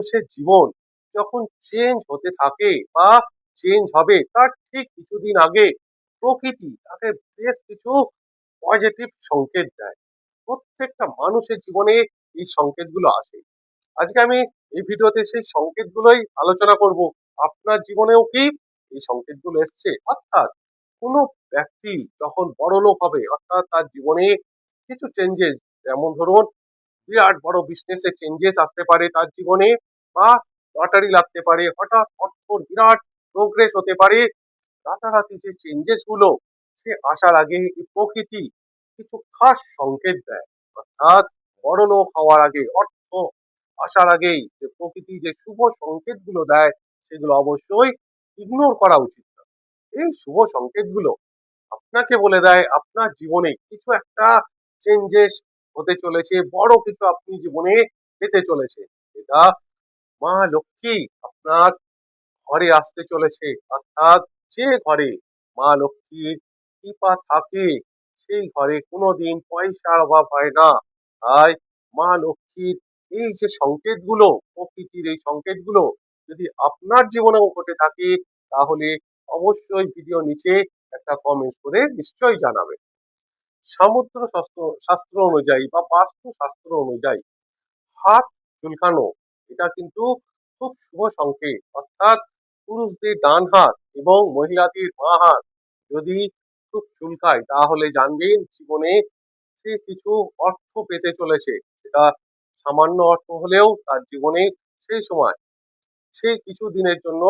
মানুষের জীবন যখন চেঞ্জ হতে থাকে বা চেঞ্জ হবে, তার ঠিক কিছুদিন আগে প্রকৃতি তাকে বেশ কিছু পজিটিভ সংকেত দেয়। প্রত্যেকটা মানুষের জীবনে এই সংকেতগুলো আসে। আজকে আমি এই ভিডিওতে সেই সংকেতগুলোই আলোচনা করব। আপনার জীবনেও কি এই সংকেতগুলো এসছে? অর্থাৎ কোনো ব্যক্তি যখন বড় লোক হবে, অর্থাৎ তার জীবনে কিছু চেঞ্জেস যেমন ধরুন, বিরাট বড় বিজনেসে চেঞ্জেস আসতে পারে তার জীবনে। বা লটারি লাগতে পারে, হঠাৎ অর্থর বিরাট প্রোগ্রেস হতে পারে। রাতারাতি যে চেঞ্জেসগুলো, সে আসার আগে প্রকৃতি কিছু খাস সংকেত দেয়। অর্থাৎ বড় লোক হওয়ার আগে, অর্থ আসার আগেই যে প্রকৃতি যে শুভ সংকেতগুলো দেয়, সেগুলো অবশ্যই ইগনোর করা উচিত না। এই শুভ সংকেতগুলো আপনাকে বলে দেয়, আপনার জীবনে কিছু একটা চেঞ্জেস হতে চলেছে, বড় কিছু আপনি জীবনে পেতে চলেছে এটা মা লক্ষ্মী, আপনার ঘরে আসতে চলেছে। অর্থাৎ যে ঘরে মা লক্ষ্মীর কৃপা থাকে, সেই ঘরে কোনোদিন পয়সার অভাব হয় না। তাই মা লক্ষ্মীর এই যে সংকেতগুলো, প্রকৃতির এই সংকেতগুলো যদি আপনার জীবনেও ঘটে থাকে, তাহলে অবশ্যই ভিডিও নিচে একটা কমেন্ট করে নিশ্চয়ই জানাবে সামুদ্র শাস্ত্র শাস্ত্র অনুযায়ী বা বাস্তু শাস্ত্র অনুযায়ী হাত চুলকানো এটা কিন্তু খুব শুভ সংকেত। অর্থাৎ পুরুষদের ডান হাত এবং মহিলাদের বাঁ হাত যদি খুব চুলকায়, তাহলে জানবেন জীবনে সে কিছু অর্থ পেতে চলেছে। সেটা সামান্য অর্থ হলেও তার জীবনে সেই সময় সে কিছু দিনের জন্য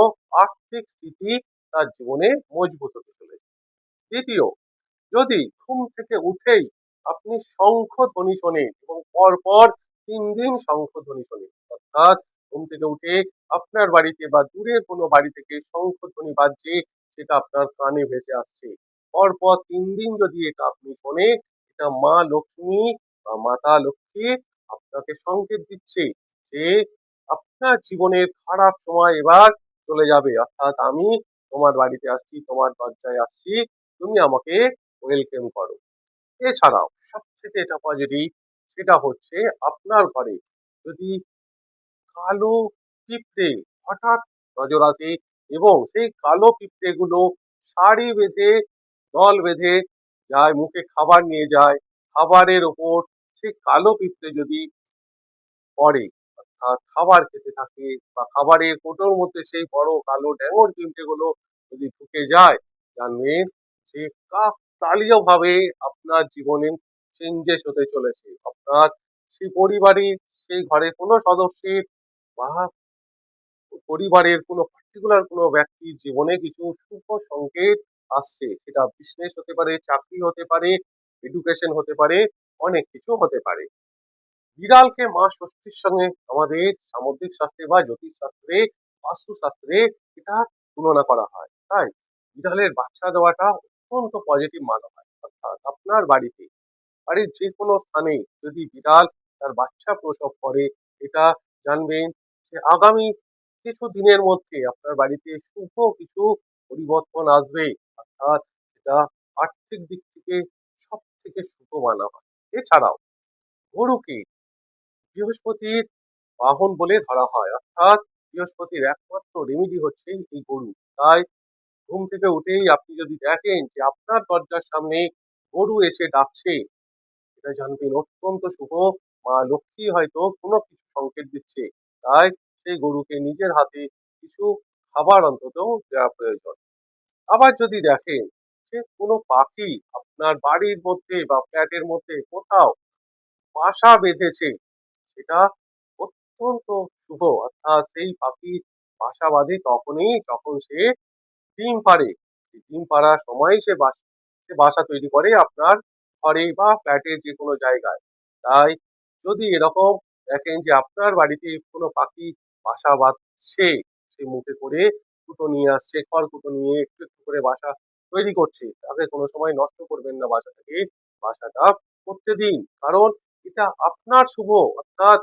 আর্থিক স্থিতি তার জীবনে মজবুত হতে চলেছে। দ্বিতীয়, যদি ঘুম থেকে উঠেই আপনি শঙ্খ ধ্বনি শোনেন এবং পরপর তিন দিন শঙ্খ ধ্বনি শোনেন অর্থাৎ ঘুম থেকে উঠে আপনার বাড়িতে বা দূরের কোনো বাড়ি থেকে শঙ্খ ধ্বনি বাজছে, সেটা আপনার কানে ভেসে আসছে। পরপর তিন দিন যদি এটা আপনি শোনেন এটা মা লক্ষ্মী বা মাতা লক্ষ্মী আপনাকে সংকেত দিচ্ছে যে আপনার জীবনের খারাপ সময় এবার চলে যাবে। অর্থাৎ আমি তোমার বাড়িতে আসছি, তোমার দরজায় আসছি, তুমি আমাকে ওয়েলকাম করো। এছাড়াও সব থেকে এটা পজিটিভ সেটা হচ্ছে আপনার ঘরে যদি কালো পিঁপড়ে। হঠাৎ নজর আসে এবং সেই কালো পিঁপড়ে গুলো সারি বেঁধে, দল বেঁধে যায়, মুখে খাবার নিয়ে যায়। খাবারের ওপর সেই কালো পিঁপড়ে যদি পড়ে, অর্থাৎ খাবার খেতে থাকে বা খাবারের কোটোর মধ্যে সেই বড় কালো ড্যাঙর পিঁপড়ে গুলো যদি ঢুকে যায় জানবেন যে কাকতালীয় ভাবে আপনার জীবনে চেঞ্জেস হতে চলেছে। আপনার সেই পরিবারে সেই ঘরে কোনো সদস্যের বা পরিবারের কোনো পার্টিকুলার কোনো ব্যক্তির জীবনে কিছু শুভ সংকেত আসছে, সেটা বিজনেস হতে পারে, চাকরি হতে পারে এডুকেশন হতে পারে, অনেক কিছু হতে পারে। বিড়ালকে মা ষষ্ঠীর সঙ্গে আমাদের সামুদ্রিক শাস্ত্রে বা জ্যোতিষ শাস্ত্রে, বাস্তু শাস্ত্রে এটা তুলনা করা হয়। তাই বিড়ালের বাচ্চা দেওয়াটা অত্যন্ত পজিটিভ মানা হয়। অর্থাৎ আপনার বাড়িতে, বাড়ির যে কোনো স্থানে যদি বিড়াল তার বাচ্চা প্রসব করে, এটা জানবেন যে আগামী কিছু দিনের মধ্যে আপনার বাড়িতে শুভ কিছু পরিবর্তন আসবে, অর্থাৎ এটা আর্থিক দিক থেকে সব থেকে শুভ মানা হয়। এছাড়াও গরুকে বৃহস্পতির বাহন বলে ধরা হয়, অর্থাৎ বৃহস্পতির একমাত্র রেমিডি হচ্ছে এই গরু। তাই ঘুম থেকে উঠেই আপনি যদি দেখেন যে আপনার দরজার সামনে গরু এসে ডাকছে, এটা জানবেন অত্যন্ত শুভ। মা লক্ষ্মী হয়তো কোনো কিছু সংকেত দিচ্ছে। তাই সেই গরুকে নিজের হাতে কিছু খাবার অন্তত দেওয়া প্রয়োজন। আবার যদি দেখেন যে কোনো পাখি আপনার বাড়ির মধ্যে বা ফ্ল্যাটের মধ্যে কোথাও বাসা বেঁধেছে, সেটা অত্যন্ত শুভ। অর্থাৎ সেই পাখি বাসা বাঁধে তখনই যখন সে ডিম সেই ডিম পাড়ার সময় সে বাসা সে বাসা তৈরি করে আপনার ঘরে বা ফ্ল্যাটের যে কোনো জায়গায়। তাই যদি এরকম দেখেন যে আপনার বাড়িতে কোনো পাখি বাসা বাঁধছে, সে মুখে করে কুটো নিয়ে আসছে খড়কুটো নিয়ে একটু একটু করে বাসা তৈরি করছে, তাকে কোনো সময় নষ্ট করবেন না বাসাটাকে বাসাটা করতে দিন, কারণ এটা আপনার শুভ, অর্থাৎ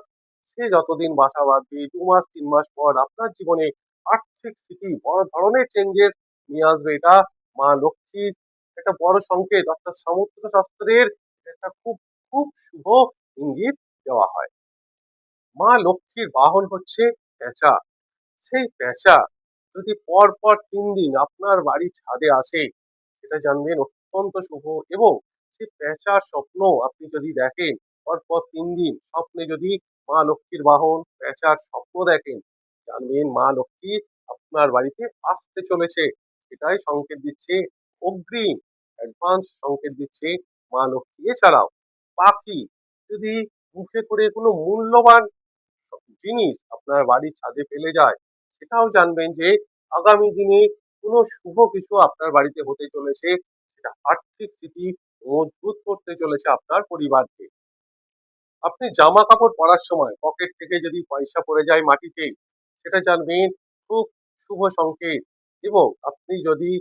সে যতদিন বাসা বাঁধবে, দু মাস, তিন মাস পর আপনার জীবনে আর্থিক স্থিতি, বড় ধরনের চেঞ্জেস নিয়ে আসবে। এটা মা লক্ষ্মীর একটা বড় সংকেত, অর্থাৎ সমুদ্র শাস্ত্রের একটা খুব খুব শুভ ইঙ্গিত দেওয়া হয়। মা লক্ষ্মীর বাহন হচ্ছে পেঁচা। সেই পেঁচা যদি পর পর তিন দিন আপনার বাড়ির ছাদে আসে, সেটা জানবেন অত্যন্ত শুভ এবং সেই পেঁচার স্বপ্ন আপনি যদি দেখেন, পরপর তিন দিন স্বপ্নে যদি মা লক্ষ্মীর বাহন, পেঁচার স্বপ্ন দেখেন, জানবেন মা লক্ষ্মী আপনার বাড়িতে আসতে চলেছে। এটাই সংকেত দিচ্ছে অগ্রিম, অ্যাডভান্স সংকেত দিচ্ছে মা লক্ষ্মী। এছাড়াও পাখি যদি মুখে করে কোনো মূল্যবান জিনিস আপনার বাড়ির ছাদে ফেলে যায়, সেটাও জানবেন যে আগামী দিনে কোনো শুভ কিছু আপনার বাড়িতে হতে চলেছে, সেটা আর্থিক স্থিতি মজবুত করতে চলেছে আপনার পরিবারকে। আপনি জামা কাপড় পরার সময় পকেট থেকে যদি পয়সা পড়ে যায় মাটিতে, সেটা জানবেন খুব শুভ সংকেত এবং আপনি যদি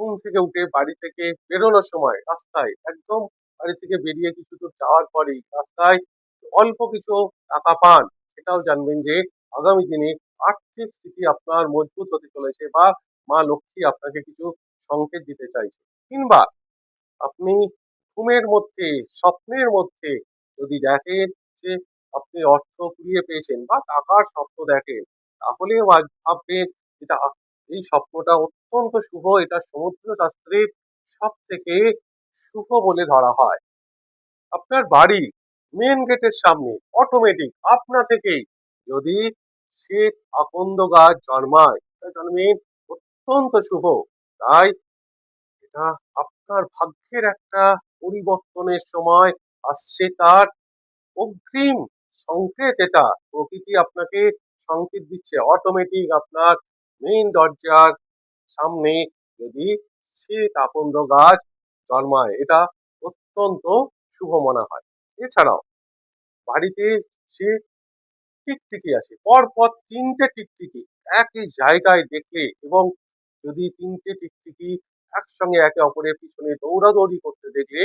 ঘুম থেকে উঠে বাড়ি থেকে বেরোনোর সময় রাস্তায় একদম বাড়ি থেকে বেরিয়ে কিছু দূর যাওয়ার পরেই রাস্তায় অল্প কিছু টাকা পান। সেটাও জানবেন যে আগামী দিনে আর্থিক স্থিতি আপনার মজবুত হতে চলেছে বা মা লক্ষ্মী আপনাকে কিছু সংকেত দিতে চাইছে। কিংবা আপনি ঘুমের মধ্যে, স্বপ্নের মধ্যে যদি দেখেন যে আপনি অর্থ কুড়িয়ে পেয়েছেন বা টাকার স্বপ্ন দেখেন তাহলেও আজ ভাববেন এটা এই স্বপ্নটা অত্যন্ত শুভ। এটা সমুদ্র শাস্ত্রের সব থেকে শুভ বলে ধরা হয়। আপনার বাড়ি মেন গেটের সামনে অটোমেটিক আপনা থেকেই যদি শ্বেত আকন্দ গাছ জন্মায় এটা জন্মেন অত্যন্ত শুভ। তাই এটা আপনার ভাগ্যের একটা পরিবর্তনের সময় আসছে তার অগ্রিম সংকেত এটা। প্রকৃতি আপনাকে সংকেত দিচ্ছে। অটোমেটিক আপনার মেইন দরজার সামনে যদি শ্বেত আকন্দ গাছ জন্মায়, এটা অত্যন্ত শুভ মনে হয়। এছাড়াও বাড়িতে সে টিকটিকি আসে, পরপর তিনটে টিকটিকি একই জায়গায় দেখলে এবং যদি তিনটে টিকটিকি একসঙ্গে একে অপরের পিছনে দৌড়াদৌড়ি করতে দেখলে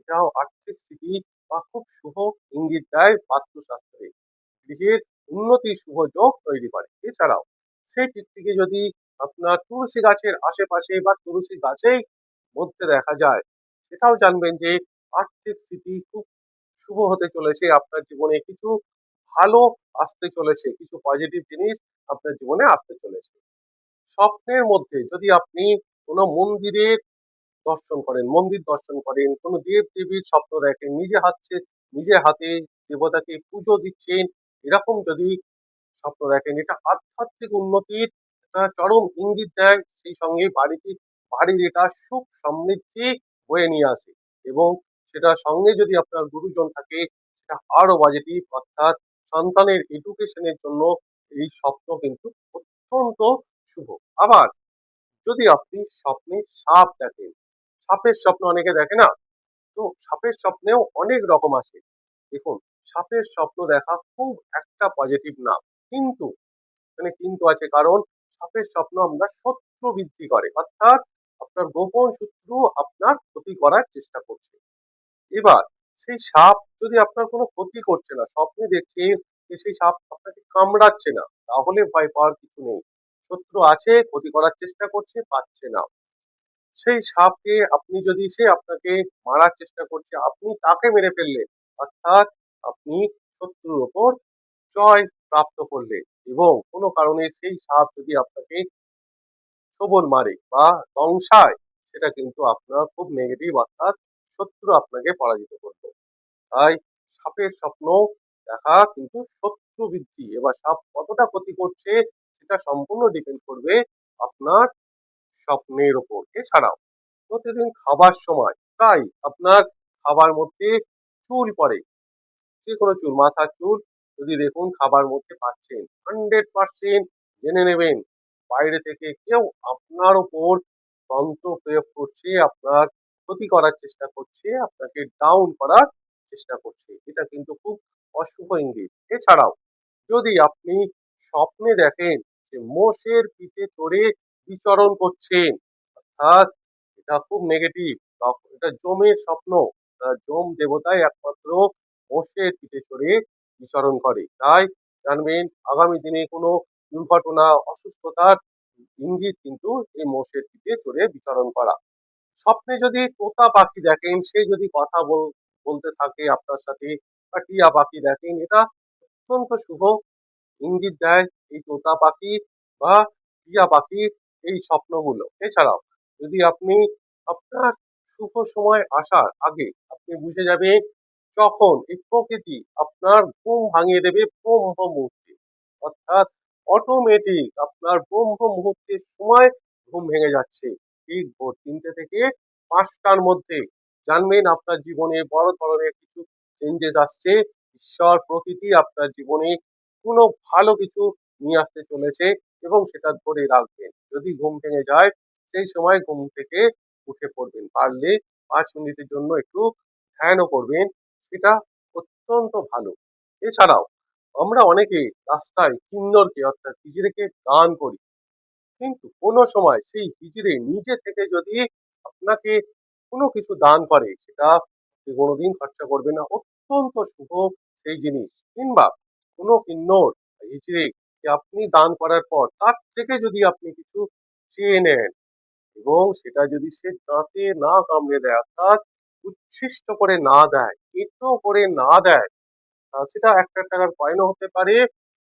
এটাও আর্থিক স্থিতি বা খুব শুভ ইঙ্গিত দেয় বাস্তুশাস্ত্রে। গৃহের উন্নতি শুভ যোগ তৈরি করে। এছাড়াও সেই টিকটিকি যদি আপনার তুলসী গাছের আশেপাশে বা তুলসী গাছেই মধ্যে দেখা যায়, সেটাও জানবেন যে আর্থিক স্থিতি খুব শুভ হতে চলেছে, আপনার জীবনে কিছু ভালো আসতে চলেছে, কিছু পজিটিভ জিনিস আপনার জীবনে আসতে চলেছে। স্বপ্নের মধ্যে যদি আপনি কোনো মন্দিরের দর্শন করেন, মন্দির দর্শন করেন, কোনো দেব দেবীর স্বপ্ন দেখেন, নিজে হাতে নিজে হাতে দেবতাকে পুজো দিচ্ছেন, এরকম যদি স্বপ্ন দেখেন, এটা আধ্যাত্মিক উন্নতির একটা চরম ইঙ্গিত দেয়, সেই সঙ্গে বাড়িতে, বাড়ির এটা সুখ সমৃদ্ধি বয়ে নিয়ে আসে এবং সেটা সঙ্গে যদি আপনার গুরুজন থাকে, সেটা আরও পজিটিভ অর্থাৎ সন্তানের এডুকেশনের জন্য এই স্বপ্ন কিন্তু অত্যন্ত শুভ। আবার যদি আপনি স্বপ্নে সাপ দেখেন, সাপের স্বপ্ন অনেকে দেখে না? তো সাপের স্বপ্নেও অনেক রকম আছে দেখুন, সাপের স্বপ্ন দেখা খুব একটা পজিটিভ না, কিন্তু এখানে কিন্তু আছে কারণ সাপের স্বপ্ন আমরা শত্রু বৃদ্ধি করে, অর্থাৎ আপনার গোপন শত্রু আপনার ক্ষতি করার চেষ্টা করছে। এবার সেই সাপ যদি আপনার কোনো ক্ষতি করছে না, স্বপ্নে দেখছেন যে সেই সাপ আপনাকে কামড়াচ্ছে না, তাহলে ভয় পাওয়ার কিছু নেই। শত্রু আছে, ক্ষতি করার চেষ্টা করছে, পাচ্ছে না। সেই সাপকে আপনি যদি, সে আপনাকে মারার চেষ্টা করছে, আপনি তাকে মেরে ফেললে, অর্থাৎ আপনি শত্রুর ওপর জয় প্রাপ্ত করলে এবং কোনো কারণে সেই সাপ যদি আপনাকে সবল মারে বা দংশায় সেটা কিন্তু আপনার খুব নেগেটিভ অর্থাৎ শত্রু আপনাকে পরাজিত করবে। তাই সাপের স্বপ্ন দেখা কিন্তু শত্রু বৃদ্ধি এবার সাপ কতটা ক্ষতি করছে সেটা সম্পূর্ণ ডিপেন্ড করবে আপনার স্বপ্নের ওপর। এছাড়াও প্রতিদিন খাবার সময়, প্রায় আপনার খাবার মধ্যে চুল পড়ে যে কোনো চুল, মাথার চুল। যদি দেখুন খাবার মধ্যে পাচ্ছেন হান্ড্রেড পার্সেন্ট জেনে নেবেন। বাইরে থেকে কেউ আপনার ওপর তন্ত্র প্রয়োগ করছে, আপনার ক্ষতি করার চেষ্টা করছে, আপনাকে ডাউন করার চেষ্টা করছে। এটা কিন্তু খুব অশুভ ইঙ্গিত। এছাড়াও, যদি আপনি স্বপ্নে দেখেন যে মোষের পিঠে চড়ে বিচরণ করছেন, অর্থাৎ এটা খুব নেগেটিভ এটা জমের স্বপ্ন জম দেবতাই একমাত্র মোষের পিঠে চড়ে বিচরণ করে। তাই জানবেন, আগামী দিনে কোনো দুর্ঘটনা, অসুস্থতার ইঙ্গিত কিন্তু এই মোষের পিঠে চড়ে বিচরণ করা। স্বপ্নে যদি তোতা পাখি দেখেন, সে যদি কথা বল- বলতে থাকে আপনার সাথে বা টিয়া পাখি দেখেন, এটা অত্যন্ত শুভ ইঙ্গিত দেয় এই তোতা পাখি বা টিয়া পাখির এই স্বপ্নগুলো। এছাড়াও যদি আপনি আপনার শুভ সময় আসার আগে আপনি বুঝে যাবেন যখন এই প্রকৃতি আপনার ঘুম ভাঙিয়ে দেবে ব্রহ্ম মুহূর্তে। অর্থাৎ অটোমেটিক আপনার ব্রহ্ম মুহূর্তের সময় ঘুম ভেঙে যাচ্ছে। ঠিক ভোর তিনটে থেকে পাঁচটার মধ্যে জানবেন আপনার জীবনে বড় ধরনের কিছু চেঞ্জেস আসছে। ঈশ্বর প্রকৃতি আপনার জীবনে কোনো ভালো কিছু নিয়ে আসতে চলেছে এবং সেটা ধরে রাখবেন। যদি ঘুম ভেঙে যায়, সেই সময় ঘুম থেকে উঠে পড়বেন। পারলে পাঁচ মিনিটের জন্য একটু ধ্যানও করবেন, সেটা অত্যন্ত ভালো। এছাড়াও আমরা অনেকে রাস্তায় কিন্নরকে অর্থাৎ হিজড়েকে দান করি। কিন্তু কোনো সময় সেই হিজড়ে নিজে থেকে যদি আপনাকে কোনো কিছু দান করে, সেটা কোনোদিন খরচা করবে না। অত্যন্ত শুভ সেই জিনিস। কিংবা কোনো কিন্নর হিজড়ে আপনি দান করার পর তার থেকে যদি আপনি কিছু চেয়ে নেন এবং সেটা যদি সে দাঁতে না কামড়ে দেয়, অর্থাৎ উচ্ছিষ্ট করে না দেয় এঁটো করে না দেয় সেটা একটা টাকার কয়েনও হতে পারে,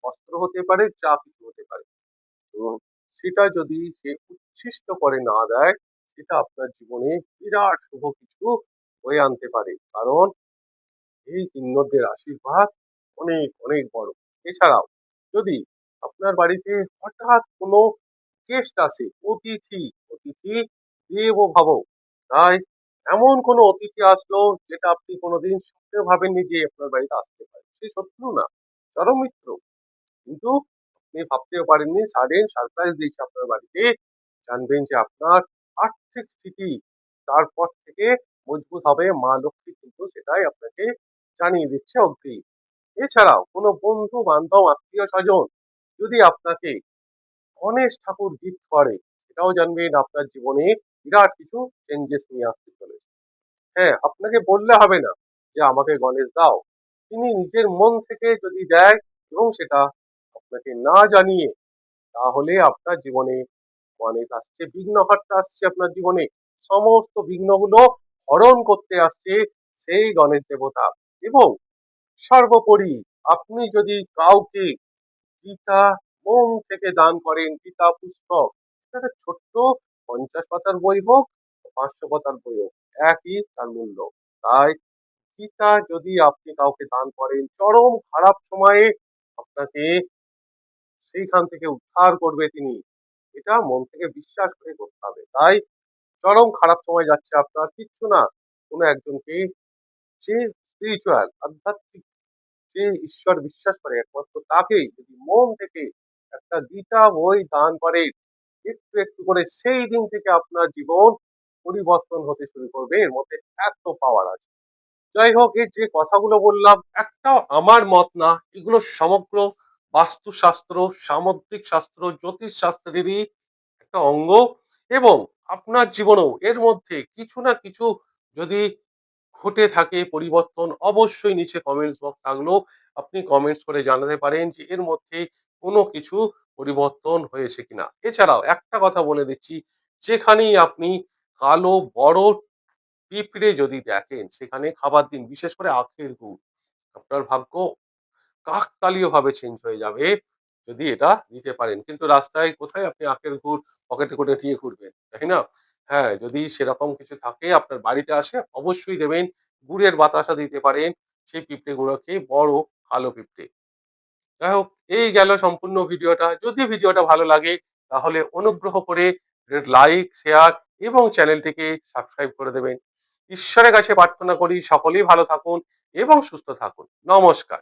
অস্ত্র হতে পারে, যা কিছু হতে পারে। এবং সেটা যদি সে উচ্ছিষ্ট করে না দেয়, সেটা আপনার জীবনে বিরাট শুভ কিছু হয়ে আনতে পারে। কারণ এই কিন্নরদের আশীর্বাদ অনেক অনেক বড়। এছাড়াও যদি আপনার বাড়িতে হঠাৎ কোনো গেস্ট আসে, অতিথি অতিথি দেব ভাব, তাই এমন কোনো অতিথি আসলো যেটা আপনি কোনোদিন স্বপ্নে ভাবেননি যে আপনার বাড়িতে আসতে পারে। সে শত্রু না, চরম মিত্র। কিন্তু আপনি ভাবতেও পারেননি সাডেন সারপ্রাইজ দিয়েছে আপনার বাড়িতে। জানবেন যে আপনার আর্থিক স্থিতি তারপর থেকে মজবুত হবে, মা লক্ষ্মী কিন্তু সেটাই আপনাকে জানিয়ে দিচ্ছে অগ্রিম এছাড়াও কোনো বন্ধু, বান্ধব, আত্মীয়, স্বজন যদি আপনাকে গণেশ ঠাকুর গিফট করে, সেটাও জানবেন আপনার জীবনে বিরাট কিছু চেঞ্জেস নিয়ে আসতে চলেছে। হ্যাঁ আপনাকে বললে হবে না যে আমাকে গণেশ দাও। তিনি নিজের মন থেকে যদি দেয় এবং সেটা আপনাকে না জানিয়ে তাহলে আপনার জীবনে গণেশ আসছে বিঘ্নহর্তা আসছে আপনার জীবনে। সমস্ত বিঘ্নগুলো হরণ করতে আসছে সেই গণেশ দেবতা। এবং সর্বোপরি আপনি যদি কাউকে গীতা মন থেকে দান করেন গীতা পুস্তক সেটা ছোট্ট পঞ্চাশ পাতার বই হোক, পাঁচশো পাতার বই হোক, একই তার মূল্য। তাই গীতা যদি আপনি কাউকে দান করেন, চরম খারাপ সময়ে আপনাকে সেইখান থেকে উদ্ধার করবে তিনি। এটা মন থেকে বিশ্বাস করে করতে হবে। তাই চরম খারাপ সময় যাচ্ছে আপনার। কিচ্ছু না। কোনো একজনকে যে স্পিরিচুয়াল আধ্যাত্মিক যে ঈশ্বর বিশ্বাস করে একমাত্র তাকেই যদি মন থেকে একটা গীতা বই দান করে, একটু একটু করে সেই দিন থেকে আপনার জীবন পরিবর্তন হতে শুরু করবে। এর মধ্যে এত পাওয়ার আছে। যাই হোক, এই যে কথাগুলো বললাম, একটাও আমার মত না। এগুলো সমগ্র বাস্তুশাস্ত্র সামুদ্রিক শাস্ত্র জ্যোতিষ শাস্ত্রেরই একটা অঙ্গ এবং আপনার জীবনেও এর মধ্যে কিছু না কিছু যদি ঘটে থাকে, পরিবর্তন অবশ্যই নিচে কমেন্টস বক্স থাকলেও আপনি কমেন্টস করে জানাতে পারেন যে এর মধ্যে কোনো কিছু পরিবর্তন হয়েছে কিনা। এছাড়াও একটা কথা বলে দিচ্ছি, যেখানেই আপনি কালো, বড় পিঁপড়ে যদি দেখেন, সেখানে খাবার দিন, বিশেষ করে আখের গুড়। আপনার ভাগ্য কাকতালীয় ভাবে চেঞ্জ হয়ে যাবে, যদি এটা নিতে পারেন। কিন্তু রাস্তায় কোথায় আপনি আখের গুড় পকেটে করে নিয়ে ঘুরবেন, তাই না? হ্যাঁ যদি সেরকম কিছু থাকে, আপনার বাড়িতে আসে, অবশ্যই দেবেন। গুড়ের বাতাসা দিতে পারেন, সেই পিঁপড়ে গুলোকে বড় কালো পিঁপড়ে। যাই হোক, এই গেল সম্পূর্ণ ভিডিওটা। যদি ভিডিওটা ভালো লাগে, তাহলে অনুগ্রহ করে লাইক শেয়ার এবং চ্যানেলটিকে সাবস্ক্রাইব করে দেবেন। ঈশ্বরের কাছে প্রার্থনা করি, সকলেই ভালো থাকুন এবং সুস্থ থাকুন। নমস্কার।